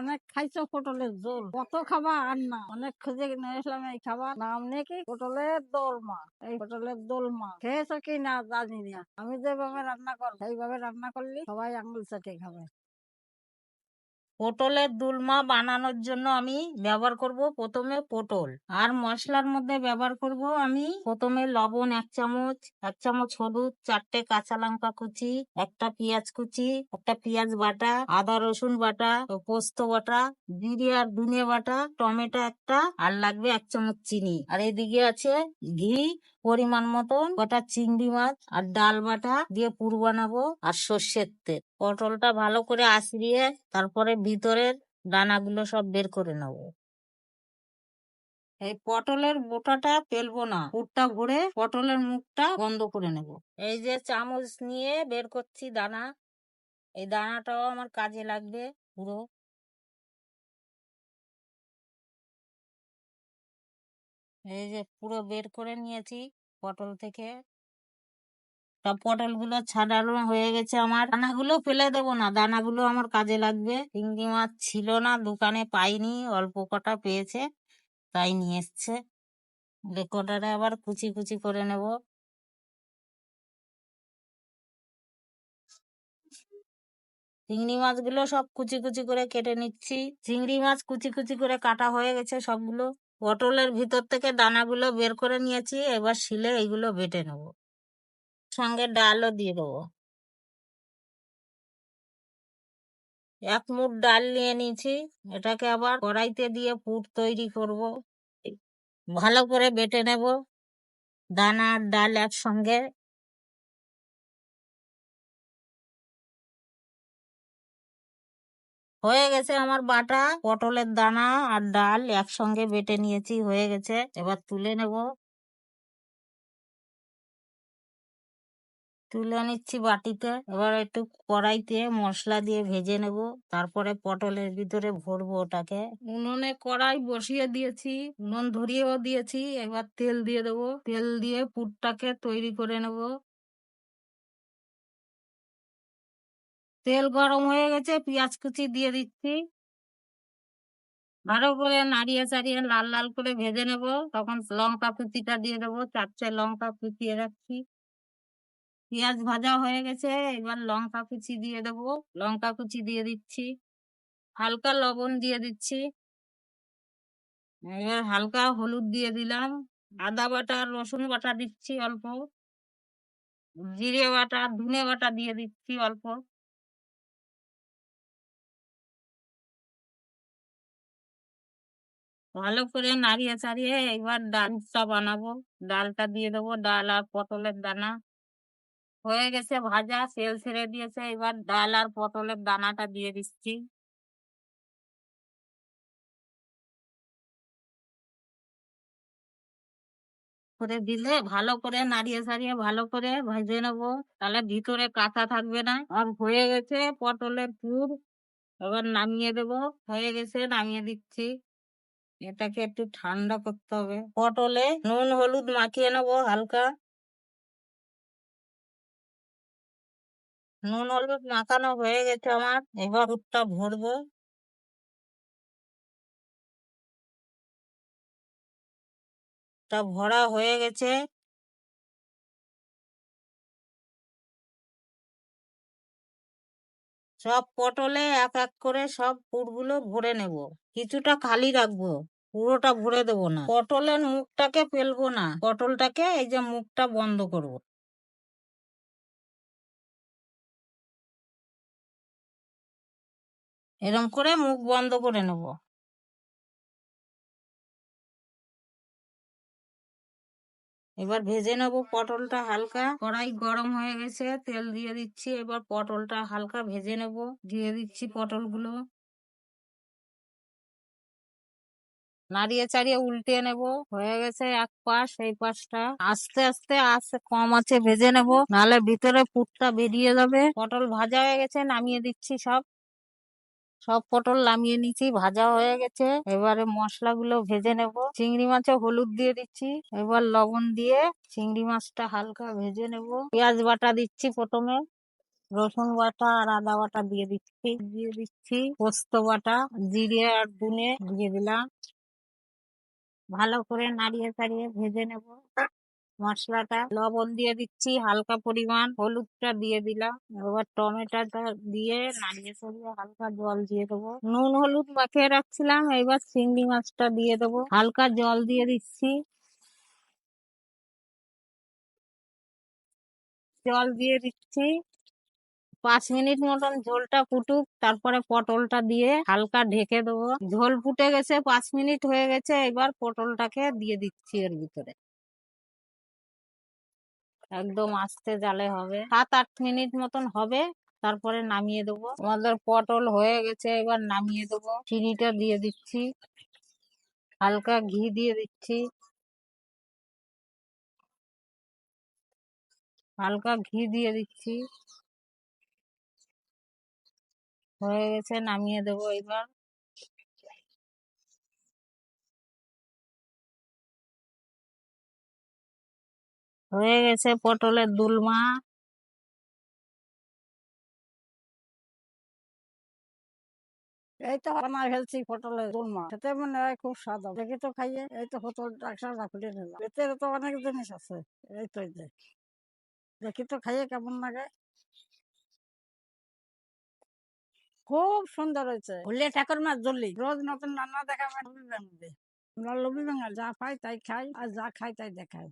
অনেক খাইছো পটলের ঝোল। কত খাবার আর না অনেক খুঁজে নিয়ে এসলাম এই খাবার। নাম নাকি? পটলের দোলমা। এই পটলের দোলমা। খেয়েছো কি না জানি না। আমি যেভাবে রান্না করব সেইভাবে রান্না করলি সবাই আঙুল চাটে খাবে। পটলের দুলমা বানানোর জন্য আমি ব্যবহার করব প্রথমে পটল আর মশলার মধ্যে ব্যবহার করব আমি প্রথমে লবণ এক চামচ এক চামচ হলুদ, চারটে কাঁচা লঙ্কা কুচি, একটা পেঁয়াজ কুচি, একটা পেঁয়াজ বাটা, আদা রসুন বাটা পোস্ত বাটা, জিরে আর ধনে বাটা, টমেটো একটা আর লাগবে এক চামচ চিনি। আর এদিকে আছে ঘি, পরিমাণ মতন কটা চিংড়ি মাছ আর ডাল বাটা দিয়ে পুর বানাবো আর সর্ষের তেল। পটলটা ভালো করে আঁচড়িয়ে তারপরে ভিতরের দানাগুলো সব বের করে নেব। এই পটলের বোটাটা ফেলব না, পুরটা ভরে পটলের মুখটা বন্ধ করে নেব। এই যে চামচ নিয়ে বের করছি দানা, এই দানাটাও আমার কাজে লাগবে পুরো। এই যে পুরো বের করে নিয়েছি পটল থেকে। সব পটলগুলো ছাড়ানো হয়ে গেছে আমার। দানাগুলো ফেলে দেবো না, দানাগুলো আমার কাজে লাগবে। চিংড়ি মাছ ছিল না, দোকানে পাইনি, অল্প কটা পেয়েছে, তাই নিয়ে এসছে। কটারে আবার কুচি কুচি করে নেব। চিংড়ি মাছগুলো সব কুচি কুচি করে কেটে নিচ্ছি। চিংড়ি মাছ কুচি কুচি করে কাটা হয়ে গেছে সবগুলো। পটলের ভিতর থেকে দানাগুলো বের করে নিয়েছি, এবার শিলে এইগুলো বেটে নেব। সঙ্গে ডালও দিয়ে দেবো। এক মুঠ ডাল নিয়ে নিয়েছি, এটাকে আবার কড়াইতে দিয়ে পুর তৈরি করব। ভালো করে বেটে নেব, দানা আর ডাল একসঙ্গে। হয়ে গেছে আমার বাটা, পটলের দানা আর ডাল একসঙ্গে বেটে নিয়েছি, হয়ে গেছে। এবার তুলে নেব। তুলে নিচ্ছি বাটিতে। এবার একটু কড়াইতে মশলা দিয়ে ভেজে নেব। তারপরে পটলের ভিতরে ভরবো ওটাকে। উনুনে কড়াই বসিয়ে দিয়েছি, উনুন ধরিয়েও দিয়েছি। এবার তেল দিয়ে দেবো। তেল দিয়ে পুরটাকে তৈরি করে নেব। তেল গরম হয়ে গেছে, পেঁয়াজ কুচি দিয়ে দিচ্ছি। ভালো করে নাড়িয়ে চাড়িয়ে লাল লাল করে ভেজে নেব। তখন লঙ্কা কুচিটা দিয়ে দেবো। চারটে লঙ্কা কুচিয়ে রাখছি। পেঁয়াজ ভাজা হয়ে গেছে, এবার লঙ্কা কুচি দিয়ে দেবো। লঙ্কা কুচি দিয়ে দিচ্ছি, হালকা লবণ দিয়ে দিচ্ছি। এবার হালকা হলুদ দিয়ে দিলাম, আদা বাটা, রসুন বাটা দিচ্ছি অল্প। জিরে বাটা, ধনে বাটা দিয়ে দিচ্ছি অল্প। ভালো করে নাড়িয়ে চাড়িয়ে এবার ডালটা বানাবো। ডালটা দিয়ে দেবো ডাল আর পটলের দানা। হয়ে গেছে ভাজা, তেল ছেড়ে দিয়েছে, এবার ডাল আর পটলের দানাটা দিয়ে দিচ্ছি। করে দিলে ভালো করে নাড়িয়ে সারিয়ে ভালো করে ভেজে নেব। তাহলে ভিতরে কাঁচা থাকবে না। আর হয়ে গেছে পটলের পুর। এবার নামিয়ে দেবো। হয়ে গেছে, নামিয়ে দিচ্ছি। এটাকে একটু ঠান্ডা করতে হবে। পটলে নুন, হলুদ মাখিয়ে নেব হালকা। নুন, হলুদ মাখানো হয়ে গেছে আমার। এবার দুধটা ভরবো। তা ভরা হয়ে গেছে। সব পটলে এক এক করে সব পুরগুলো ভরে নেব। কিছুটা খালি রাখব, পুরোটা ভরে দেবো না। পটলের মুখটাকে ফেলব না। পটলটাকে এই যে মুখটা বন্ধ করব। এরম করে মুখ বন্ধ করে নেব। এবার ভেজে নেব পটলটা হালকা। কড়াই গরম হয়ে গেছে, তেল দিয়ে দিচ্ছি। এবার পটলটা হালকা ভেজে নেব, দিয়ে দিচ্ছি পটলগুলো। নাড়িয়ে চাড়িয়ে উল্টে নেব। হয়ে গেছে এক পাশ, এই পাশটা। আস্তে আস্তে আস্তে কম আছে, ভেজে নেব। নাহলে ভিতরে পুরটা বেরিয়ে যাবে। পটল ভাজা হয়ে গেছে, নামিয়ে দিচ্ছি সব। সব পটল নামিয়ে নিচ্ছি ভাজা হয়ে গেছে। এবারে মশলাগুলো ভেজে নেব। চিংড়ি মাছে হলুদ দিয়ে দিচ্ছি। এবার লবণ দিয়ে চিংড়ি মাছটা হালকা ভেজে নেব। পেঁয়াজ বাটা দিচ্ছি প্রথমে, রসুন বাটা আর আদা বাটা দিয়ে দিচ্ছি। দিয়ে দিচ্ছি পোস্ত বাটা, জিরে আর দুনে দিয়ে দিলাম। ভালো করে নাড়িয়ে চাড়িয়ে ভেজে নেব। মশলাটা লবণ দিয়ে দিচ্ছি, হালকা পরিমাণ হলুদটা দিয়ে দিলাম। এবার টমেটোটা দিয়ে নাড়িয়ে সরিয়ে হালকা জল দিয়ে দেবো। নুন, হলুদ মাখিয়ে রাখছিলাম, এবার চিংড়ি মাছটা দিয়ে দেবো। হালকা জল দিয়ে দিচ্ছি। জল দিয়ে দিচ্ছি। পাঁচ মিনিট মতন ঝোলটা ফুটুক, তারপরে পটলটা দিয়ে হালকা ঢেকে দেবো। ঝোল ফুটে গেছে, পাঁচ মিনিট হয়ে গেছে, এবার পটলটাকে দিয়ে দিচ্ছি এর ভিতরে। একদম আস্তে জালে হবে। সাত আট মিনিট মতন হবে, তারপরে নামিয়ে দেবো। আমাদের পটল হয়ে গেছে, এবার নামিয়ে দেবো। চিনিটা দিয়ে দিচ্ছি। হালকা ঘি দিয়ে দিচ্ছি। হালকা ঘি দিয়ে দিচ্ছি। হয়ে গেছে, নামিয়ে দেবো এবার। হয়ে গেছে পটলের দুলমা। এই তো বানাই ফেলছি পটলের দোলমা। খেতে মনে হয় খুব স্বাদ দেখি তো খাইয়ে। এই তো খুলে নিলাম। তো অনেক জিনিস আছে। এই তো দেখি তো খাইয়ে কেমন লাগে। খুব সুন্দর হয়েছে। হলে ঠাকুর মাছ জল্লি রোজ নতুন রান্না দেখাবে। লবি বাঙালি আমরা বাঙালি যা পাই তাই খাই। আর যা খাই তাই দেখাই।